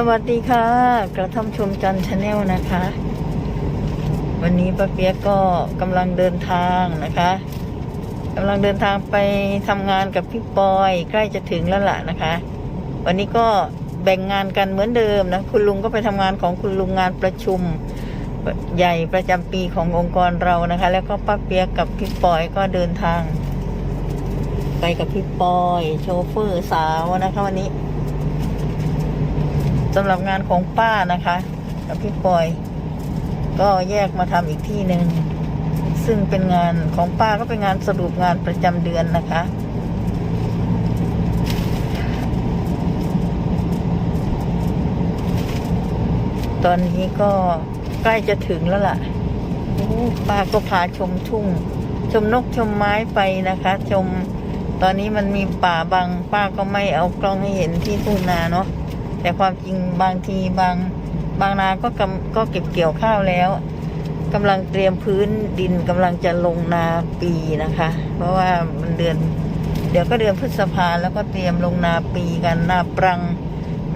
สวัสดีค่ะกระท่อมชมจันชาแนลนะคะ วันนี้ป้าเปียกก็กำลังเดินทางนะคะกำลังเดินทางไปทำงานกับพี่ปอย ใกล้จะถึงแล้วล่ะนะคะ วันนี้ก็แบ่งงานกันเหมือนเดิมนะคุณลุงก็ไปทำงานของคุณลุงงานประชุมใหญ่ประจำปีขององค์กรเรานะคะ แล้วก็ป้าเปียกกับพี่ปอยก็เดินทาง ไปกับพี่ปอย โชเฟอร์สาวนะคะวันนี้ สำหรับงานของป้านะคะกับพี่ปอย ก็แยกมาทำอีกที่หนึ่งซึ่งเป็นงานของป้าก็เป็นงานสรุปงานประจำเดือนนะคะตอนนี้ก็ใกล้จะถึงแล้วล่ะป้าก็พาชมทุ่ง ชมนกชมไม้ไปนะคะ ชมตอนนี้มันมีป่าบางป้าก็ไม่เอากล้องให้เห็นที่ทุ่งนาเนาะ แต่ความจริงบางทีบางบางนาก็กำก็เก็บเกี่ยวข้าวแล้วกำลังเตรียมพื้นดินกำลังจะลงนาปีนะคะ เพราะว่ามันเดือน เดี๋ยวก็เดือนพฤษภาแล้วก็เตรียมลงนาปีกันนาปรัง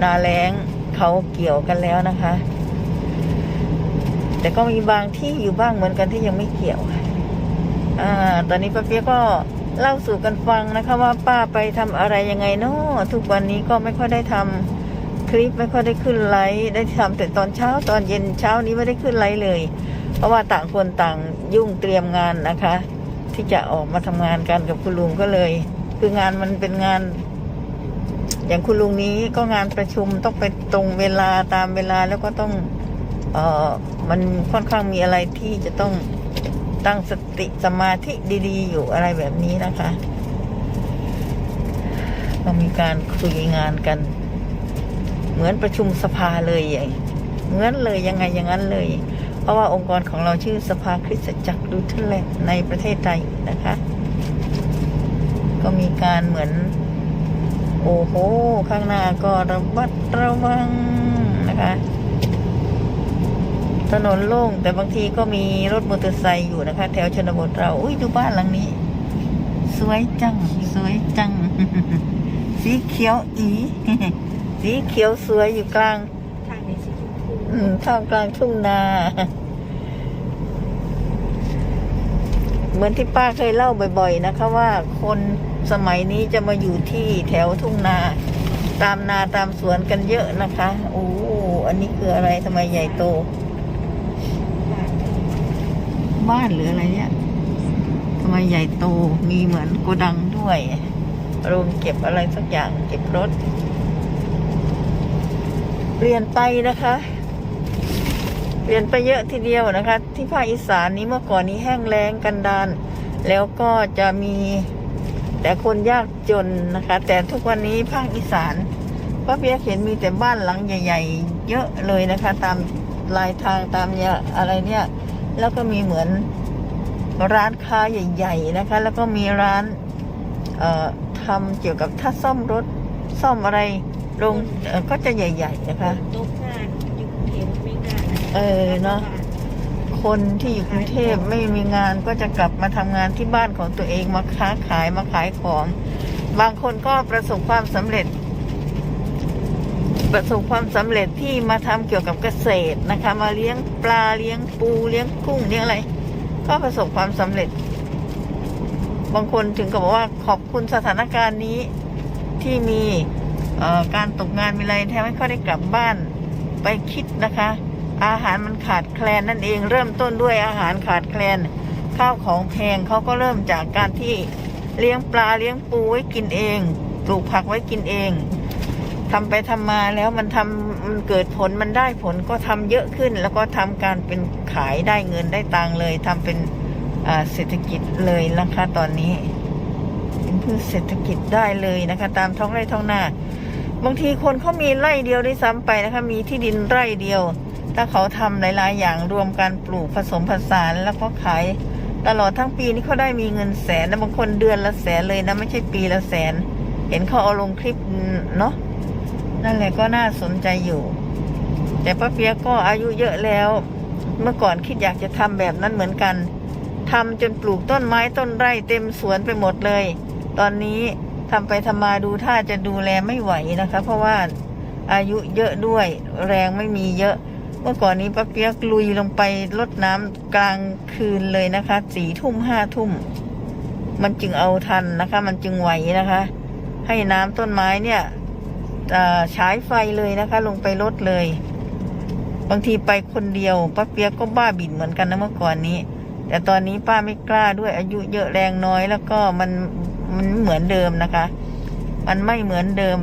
นาแล้งเขาเกี่ยวกันแล้วนะคะ แต่ก็มีบางที่อยู่บ้างเหมือนกันที่ยังไม่เกี่ยวอ่าตอนนี้ป้าเปียกก็เล่าสู่กันฟังนะคะ ว่าป้าไปทำอะไรยังไงเนาะทุกวันนี้ก็ไม่ค่อยได้ทำ คลิปไม่ค่อยได้ขึ้นไลฟ์ได้ทำแต่ตอนเช้าตอนเย็นเช้านี้ไม่ได้ขึ้นไลฟ์เลย เพราะว่าต่างคนต่างยุ่งเตรียมงานนะคะ ที่จะออกมาทำงานกันกับคุณลุงก็เลย คืองานมันเป็นงาน อย่างคุณลุงนี้ก็งานประชุมต้องไปตรงเวลาตามเวลาแล้วก็ต้องเออมันค่อนข้างมีอะไรที่จะต้องตั้งสติสมาธิดีๆ อยู่อะไรแบบนี้นะคะ ก็มีการคุยงานกัน เหมือนประชุมสภาเลยอย่างเหมือนเลยยังไงอย่างนั้นเลย เพราะว่าองค์กรของเราชื่อสภาคริสตจักรดูเทนแลนในประเทศไทยนะคะ ก็มีการเหมือน โอ้โห ข้างหน้าก็ระบัดระวังนะคะ ถนนโล่งแต่บางทีก็มีรถมอเตอร์ไซค์อยู่นะคะ แถวชนบทเรา อุ้ยดูบ้านหลังนี้ สวยจัง สวยจัง สีเขียวอี สีเขียวสวยอยู่กลางทางในสีชมพูอืมท่ามกลางทุ่งนา เหมือนที่ป้าเคยเล่าบ่อย ๆ นะคะว่าคนสมัยนี้จะมาอยู่ที่แถวทุ่งนา ตามนาตามสวนกันเยอะนะคะโอ้อันนี้คืออะไรทำไมใหญ่โต บ้านหรืออะไรเนี่ยทำไมใหญ่โตมีเหมือนโกดังด้วยโรงเก็บอะไรสักอย่างเก็บรถ เปลี่ยนไปนะคะ เปลี่ยนไปเยอะทีเดียวนะคะ ที่ภาคอีสานนี้เมื่อก่อนนี้แห้งแล้งกันดาน แล้วก็จะมีแต่คนยากจนนะคะ แต่ทุกวันนี้ภาคอีสานป้าเปียเห็นมีแต่บ้านหลังใหญ่ ๆ เยอะเลยนะคะ ตามลายทางตามเนี่ยอะไรเนี่ย แล้วก็มีเหมือนร้านค้าใหญ่ ๆ นะคะ แล้วก็มีร้านทำเกี่ยวกับถ้าซ่อมรถ ซ่อมอะไรลงเอ่อก็จะใหญ่ ๆ นะคะ ตกงานอยู่กรุงเทพไม่งานเออเนาะคนที่อยู่กรุงเทพไม่มีงานก็จะกลับมาทำงานที่บ้านของตัวเองมาค้าขายมาขายของ บางคนก็ประสบความสำเร็จ ประสบความสำเร็จที่มาทำเกี่ยวกับเกษตรนะคะ มาเลี้ยงปลาเลี้ยงปูเลี้ยงกุ้งเลี้ยงอะไร ก็ประสบความสำเร็จ บางคนถึงกับบอกว่าขอบคุณสถานการณ์นี้ ที่มีการตกงานมีอะไรแทบไม่ค่อยได้กลับบ้านไปคิดนะคะ อาหารมันขาดแคลนนั่นเองเริ่มต้นด้วยอาหารขาดแคลน ข้าวของแพงเขาก็เริ่มจากการที่เลี้ยงปลาเลี้ยงปูไว้กินเองปลูกผักไว้กินเองทำไปทำมาแล้วมันทำมันเกิดผลมันได้ผลก็ทำเยอะขึ้น แล้วก็ทำการเป็นขายได้เงินได้ตังเลยทำเป็นเศรษฐกิจเลยนะคะตอนนี้ เป็นพืชเศรษฐกิจได้เลยนะคะ ตามท้องไร่ท้องนาบางทีคนเขามีไร่เดียวด้วยซ้ำไปนะคะ มีที่ดินไร่เดียว ถ้าเขาทำหลาย ๆ อย่างรวมกันปลูกผสมผสานแล้วก็ขายตลอดทั้งปีนี่เขาได้มีเงินแสนนะบางคนเดือนละแสนเลยนะไม่ใช่ปีละแสน เห็นเขาเอาลงคลิปเนาะนั่นแหละก็น่าสนใจอยู่ แต่ป้าเปียกก็อายุเยอะแล้ว เมื่อก่อนคิดอยากจะทำแบบนั้นเหมือนกัน ทำจนปลูกต้นไม้ต้นไร่เต็มสวนไปหมดเลย ตอนนี้ทำไปทำมาดูท่าจะดูแลไม่ไหวนะคะ เพราะว่าอายุเยอะด้วยแรงไม่มีเยอะ เมื่อก่อนนี้ป้าเปียกลุยลงไปรดน้ำกลางคืนเลยนะคะสี่ทุ่มห้าทุ่ม มันจึงเอาทันนะคะ มันจึงไหวนะคะ ให้น้ำต้นไม้เนี่ยฉายไฟเลยนะคะ ลงไปรดเลย บางทีไปคนเดียวป้าเปียกก็บ้าบินเหมือนกันนะเมื่อก่อนนี้ แต่ตอนนี้ป้าไม่กล้าด้วยอายุเยอะแรงน้อยแล้วก็มันมันเหมือนเดิมนะคะ มันไม่เหมือนเดิม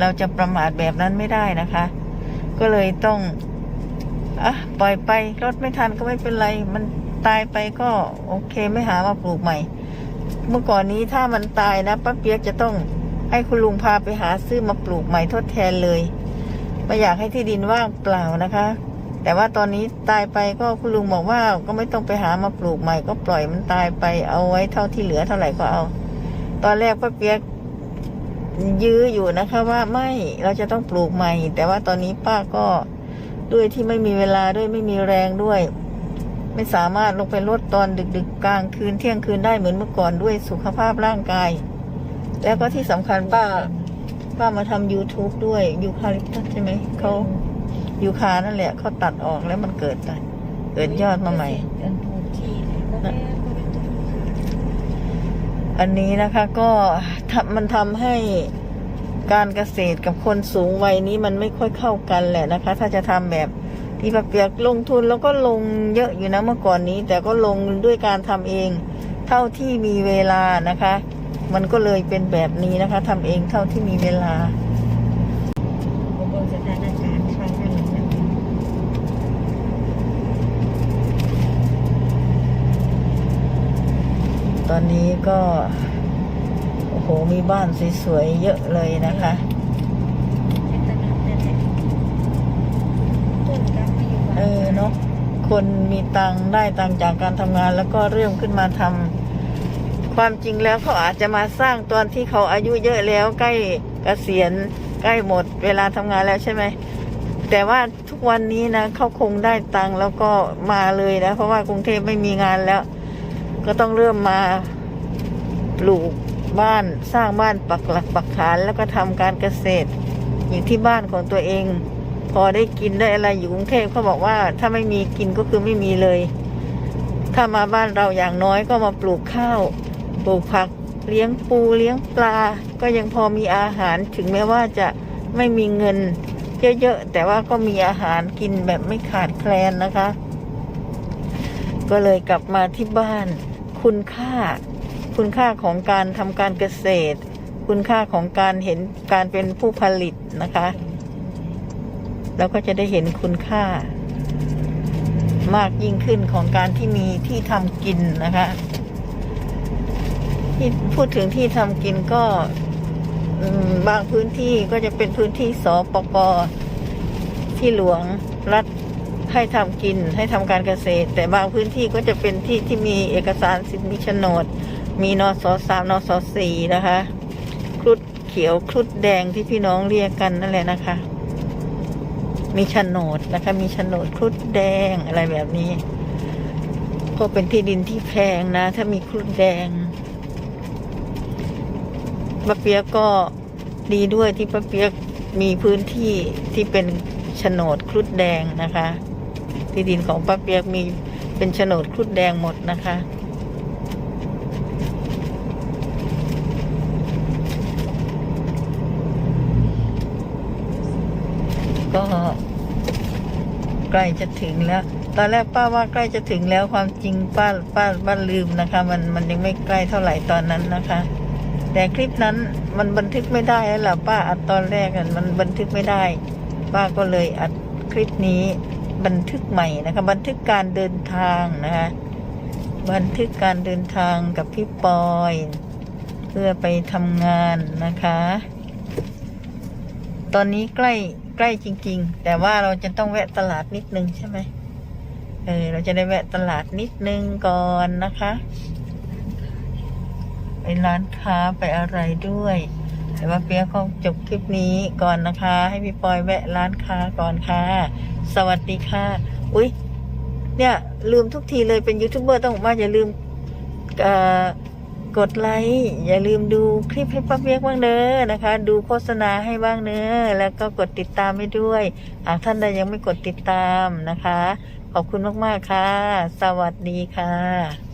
เราจะประมาทแบบนั้นไม่ได้นะคะ ก็เลยต้องอะปล่อยไปรถไม่ทันก็ไม่เป็นไร มันตายไปก็โอเคไม่หามาปลูกใหม่ เมื่อก่อนนี้ถ้ามันตายนะป้าเปียกจะต้องให้คุณลุงพาไปหาซื้อมาปลูกใหม่ทดแทนเลยไม่อยากให้ที่ดินว่างเปล่านะคะ แต่ว่าตอนนี้ตายไปก็คุณลุงบอกว่าก็ไม่ต้องไปหามาปลูกใหม่ ก็ปล่อยมันตายไปเอาไว้เท่าที่เหลือเท่าไหร่ก็เอา ตอนแรกป้าเปียกยื้ออยู่นะคะว่าไม่เราจะต้องปลูกใหม่ แต่ว่าตอนนี้ป้าก็ด้วยที่ไม่มีเวลาด้วยไม่มีแรงด้วย ไม่สามารถลงไปรดตอนดึกๆกลางคืนเที่ยงคืนได้เหมือนเมื่อก่อนด้วยสุขภาพร่างกาย แล้วก็ที่สำคัญป้าป้ามาทำ YouTube ด้วยยูคาลิปตัสใช่ไหมเขา ยูคานั่นแหละเขาตัดออกแล้วมันเกิดอะไรเกิดยอดมาใหม่ อันนี้นะคะก็มันทำให้การเกษตรกับคนสูงวัยนี้มันไม่ค่อยเข้ากันแหละนะคะ ถ้าจะทำแบบที่เปียกลงทุนแล้วก็ลงเยอะอยู่นะเมื่อก่อนนี้ แต่ก็ลงด้วยการทำเอง เท่าที่มีเวลานะคะ มันก็เลยเป็นแบบนี้นะคะทำเองเท่าที่มีเวลา บนสถานการณ์ครั้งนั้นนะ ตอนนี้ก็ โอ้โห มีบ้านสวยๆเยอะเลยนะคะเออเนาะคนมีตังได้ตังจากการทำงาน แล้วก็เริ่มขึ้นมาทำความจริงแล้วเขาอาจจะมาสร้างตอนที่เขาอายุเยอะแล้วใกล้เกษียณใกล้หมดเวลาทำงานแล้วใช่ไหมแต่ว่าทุกวันนี้นะเขาคงได้ตังแล้วก็มาเลยนะ เพราะว่ากรุงเทพไม่มีงานแล้ว ก็ต้องเริ่มมาปลูกบ้านสร้างบ้านปักหลักปักฐานแล้วก็ทำการเกษตร อยู่ที่บ้านของตัวเอง พอได้กินได้อะไรอยู่กรุงเทพเขาบอกว่าถ้าไม่มีกินก็คือไม่มีเลย ถ้ามาบ้านเราอย่างน้อยก็มาปลูกข้าว ปลูกผักเลี้ยงปูเลี้ยงปลา ก็ยังพอมีอาหารถึงแม้ว่าจะไม่มีเงินเยอะๆแต่ว่าก็มีอาหารกินแบบไม่ขาดแคลนนะคะ ก็เลยกลับมาที่บ้าน คุณค่า คุณค่าของการทำการเกษตร คุณค่าของการเห็นการเป็นผู้ผลิตนะคะ แล้วก็จะได้เห็นคุณค่า มากยิ่งขึ้นของการที่มีที่ทำกินนะคะที่พูดถึงที่ทำกินก็บางพื้นที่ก็จะเป็นพื้นที่สปกที่หลวงรัฐ ให้ทำกินให้ทำการเกษตร แต่บางพื้นที่ก็จะเป็นที่ที่มีเอกสารสิทธิมีโฉนด มีนสสามนสสี่นะคะครุฑเขียวครุฑแดงที่พี่น้องเรียกกันนั่นแหละนะคะ มีโฉนดนะคะ มีโฉนดครุฑแดงอะไรแบบนี้ก็เป็นที่ดินที่แพงนะ ถ้ามีครุฑแดงป้าเปียกก็ดีด้วยที่ป้าเปียกมีพื้นที่ที่เป็นโฉนดครุฑแดงนะคะ ที่ดินของป้าเปียกมีเป็นโฉนดครุฑแดงหมดนะคะก็ใกล้จะถึงแล้ว ตอนแรกป้าว่าใกล้จะถึงแล้วความจริงป้าป้าป้าลืมนะคะ มันมันยังไม่ใกล้เท่าไหร่ตอนนั้นนะคะ แต่คลิปนั้นมันบันทึกไม่ได้แล้วล่ะป้าอัดตอนแรกอะมันบันทึกไม่ได้ ป้าก็เลยอัดคลิปนี้ บันทึกใหม่นะคะบันทึกการเดินทางนะคะบันทึกการเดินทางกับพี่ปอย เพื่อไปทำงานนะคะ ตอนนี้ใกล้ใกล้จริง ๆ แต่ว่าเราจะต้องแวะตลาดนิดนึงใช่ไหมเออเราจะได้แวะตลาดนิดนึงก่อนนะคะ ไปร้านค้าไปอะไรด้วย แต่ว่าเปียกคงจบคลิปนี้ก่อนนะคะ ให้พี่ปอยแวะร้านค้าก่อนค่ะ สวัสดีค่ะ อุ๊ยเนี่ยลืมทุกทีเลยเป็นยูทูบเบอร์ต้องบอกว่าอย่าลืมกดไลค์อย่าลืมดูคลิปให้ป้าเปียกบ้างเด้อนะคะ ดูโฆษณาให้บ้างเน้อแล้วก็กดติดตามให้ด้วยหากท่านใดยังไม่กดติดตามนะคะ ขอบคุณมาก ๆ ค่ะ สวัสดีค่ะ